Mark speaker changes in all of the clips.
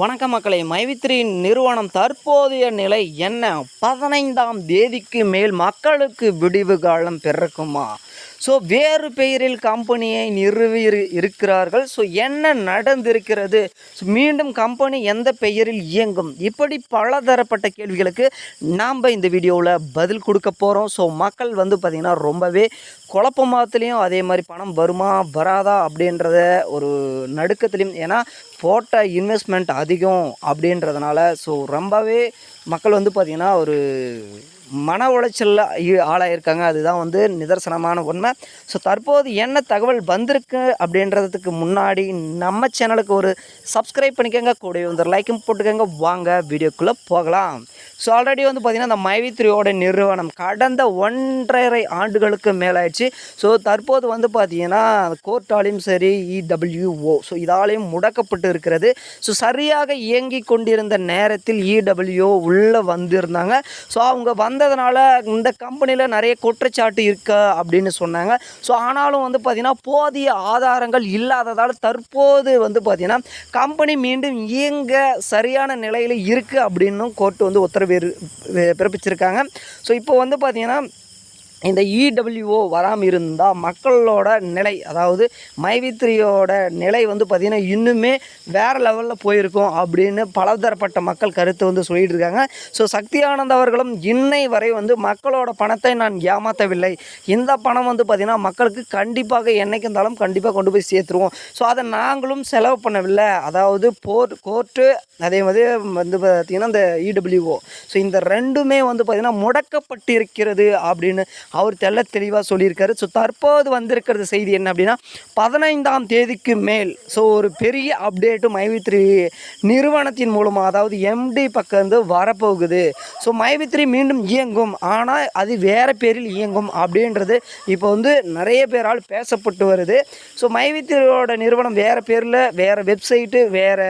Speaker 1: வணக்க மக்களை மைவித்ரியின் நிறுவனம் தற்போதைய நிலை என்ன? பதினைந்தாம் தேதிக்கு மேல் மக்களுக்கு விடிவு காலம் பிறக்குமா? ஸோ வேறு பெயரில் கம்பெனியை நிறுவி இருக்கிறார்கள். ஸோ என்ன நடந்திருக்கிறது? ஸோ மீண்டும் கம்பெனி எந்த பெயரில் இயங்கும்? இப்படி பலதரப்பட்ட கேள்விகளுக்கு நாம் இந்த வீடியோவில் பதில் கொடுக்க போகிறோம் ஸோ மக்கள் வந்து பார்த்திங்கன்னா ரொம்பவே குழப்பமாத்துலேயும் அதே மாதிரி பணம் வருமா வராதா அப்படின்றத ஒரு நடுக்கத்துலேயும் ஏன்னா போட்ட இன்வெஸ்ட்மெண்ட் அதிகம் அப்படின்றதுனால ஸோ ரொம்பவே மக்கள் வந்து பார்த்திங்கன்னா ஒரு மன உளைச்சலில் ஆளாயிருக்காங்க. அதுதான் வந்து நிதர்சனமான உண்மை. ஸோ தற்போது என்ன தகவல் வந்திருக்கு அப்படின்றதுக்கு முன்னாடி நம்ம சேனலுக்கு ஒரு சப்ஸ்கிரைப் பண்ணிக்கோங்க. கூட வந்து லைக்கும் போட்டுக்கோங்க. வாங்க வீடியோக்குள்ளே போகலாம். ஸோ ஆல்ரெடி வந்து பார்த்திங்கன்னா இந்த மைவித்ரியோட நிறுவனம் கடந்த ஒன்றரை ஆண்டுகளுக்கு மேலாயிடுச்சு. ஸோ தற்போது வந்து பார்த்திங்கன்னா கோர்ட்டாலையும் சரி இடபிள்யூஓ ஸோ இதாலையும் முடக்கப்பட்டு இருக்கிறது. ஸோ சரியாக இயங்கி கொண்டிருந்த நேரத்தில் இடபிள்யூஓ உள்ளே வந்திருந்தாங்க. ஸோ அவங்க வந்ததுனால இந்த கம்பெனியில் நிறைய குற்றச்சாட்டு இருக்கா அப்படின்னு சொன்னாங்க. ஸோ ஆனாலும் வந்து பார்த்திங்கன்னா போதிய ஆதாரங்கள் இல்லாததால் தற்போது வந்து பார்த்திங்கன்னா கம்பெனி மீண்டும் இயங்க சரியான நிலையில் இருக்குது அப்படின்னும் கோர்ட்டு வந்து உத்தரவு பிறப்பிச்சிருக்காங்க. ஸோ இப்போ வந்து பார்த்திங்கன்னா இந்த இடபிள்யூஓ வராமல் இருந்தால் மக்களோட நிலை அதாவது மைவித்ரியோட நிலை வந்து பார்த்திங்கன்னா இன்னுமே வேறு லெவலில் போயிருக்கும் அப்படின்னு பலதரப்பட்ட மக்கள் கருத்து வந்து சொல்லிட்டு இருக்காங்க. ஸோ சக்தி ஆனந்த் அவர்களும் இன்னை வரை வந்து மக்களோட பணத்தை நான் ஏமாற்றவில்லை இந்த பணம் வந்து பார்த்திங்கன்னா மக்களுக்கு கண்டிப்பாக என்னைக்கு இருந்தாலும் கண்டிப்பாக கொண்டு போய் சேர்த்துருவோம். ஸோ அதை நாங்களும் செலவு பண்ணவில்லை. அதாவது போர் கோர்ட்டு அதே மாதிரி வந்து பார்த்திங்கன்னா இந்த இடபிள்யூஓ ஸோ இந்த ரெண்டுமே வந்து பார்த்திங்கன்னா முடக்கப்பட்டிருக்கிறது அப்படின்னு அவர் தெல்ல தெளிவாக சொல்லியிருக்காரு. ஸோ தற்போது வந்திருக்கிறது செய்தி என்ன அப்படின்னா பதினைந்தாம் தேதிக்கு மேல் ஸோ ஒரு பெரிய அப்டேட்டு மைவித்ரி நிறுவனத்தின் மூலமாக அதாவது எம்டி பக்கம் இருந்து வரப்போகுது. ஸோ மைவித்ரி மீண்டும் இயங்கும். ஆனால் அது வேறு பேரில் இயங்கும் அப்படின்றது இப்போ வந்து நிறைய பேரால் பேசப்பட்டு வருது. ஸோ மைவித்ரியோட நிறுவனம் வேறு பேரில் வேறு வெப்சைட்டு வேறு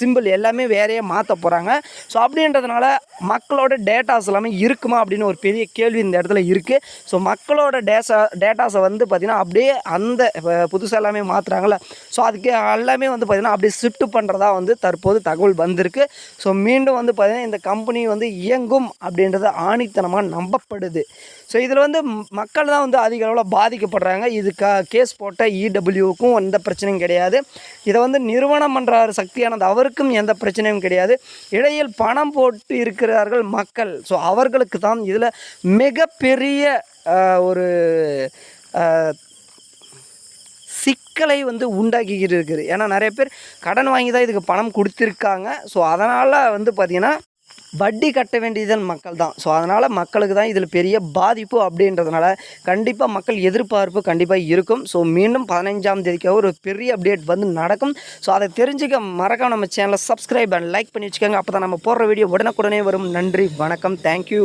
Speaker 1: சிம்பிள் எல்லாமே வேறையே மாற்ற போகிறாங்க ஸோ அப்படின்றதுனால மக்களோட டேட்டாஸ் எல்லாமே இருக்குமா அப்படின்னு ஒரு பெரிய கேள்வி இந்த இடத்துல இருக்குது ஸோ மக்களோட டேசா டேட்டாஸை வந்து பார்த்திங்கன்னா அப்படியே அந்த புதுசாக எல்லாமே மாற்றுறாங்கள ஸோ அதுக்கு எல்லாமே வந்து பார்த்திங்கன்னா அப்படியே ஷிஃப்ட் பண்ணுறதா வந்து தற்போது தகவல் வந்திருக்கு. ஸோ மீண்டும் வந்து பார்த்திங்கன்னா இந்த கம்பெனி வந்து இயங்கும் அப்படின்றது ஆணித்தனமாக நம்பப்படுது. ஸோ இதில் வந்து மக்கள் தான் வந்து அதிக அளவில் பாதிக்கப்படுறாங்க. இதுக்கு கேஸ் போட்ட இடபிள்யூக்கும் எந்த பிரச்சனையும் கிடையாது. இதை வந்து நிறுவனம் பண்ணுறாரு சக்தியானது அவருக்கும் எந்த பிரச்சனையும் கிடையாது. இடையில் பணம் போட்டு இருக்கிறார்கள் மக்கள். ஸோ அவர்களுக்கு தான் இதில் மிகப்பெரிய ஒரு சிக்கலை வந்து உண்டாக்கிக்கிட்டு இருக்குது. ஏன்னா நிறைய பேர் கடன் வாங்கி தான் இதுக்கு பணம் கொடுத்துருக்காங்க. ஸோ அதனால் வந்து பார்த்திங்கன்னா வட்டி கட்ட வேண்டியதன் மக்கள் தான். ஸோ அதனால் மக்களுக்கு தான் இதில் பெரிய பாதிப்பு அப்படின்றதுனால கண்டிப்பாக மக்கள் எதிர்பார்ப்பு கண்டிப்பாக இருக்கும். ஸோ மீண்டும் பதினஞ்சாம் தேதிக்காக ஒரு பெரிய அப்டேட் வந்து நடக்கும். ஸோ அதை தெரிஞ்சுக்க மறக்காம நம்ம சேனலை சப்ஸ்கிரைப் அண்ட் லைக் பண்ணி வச்சுக்கோங்க. அப்போ தான் நம்ம போடுற வீடியோ உடனுக்குடனே வரும். நன்றி வணக்கம் தேங்க்யூ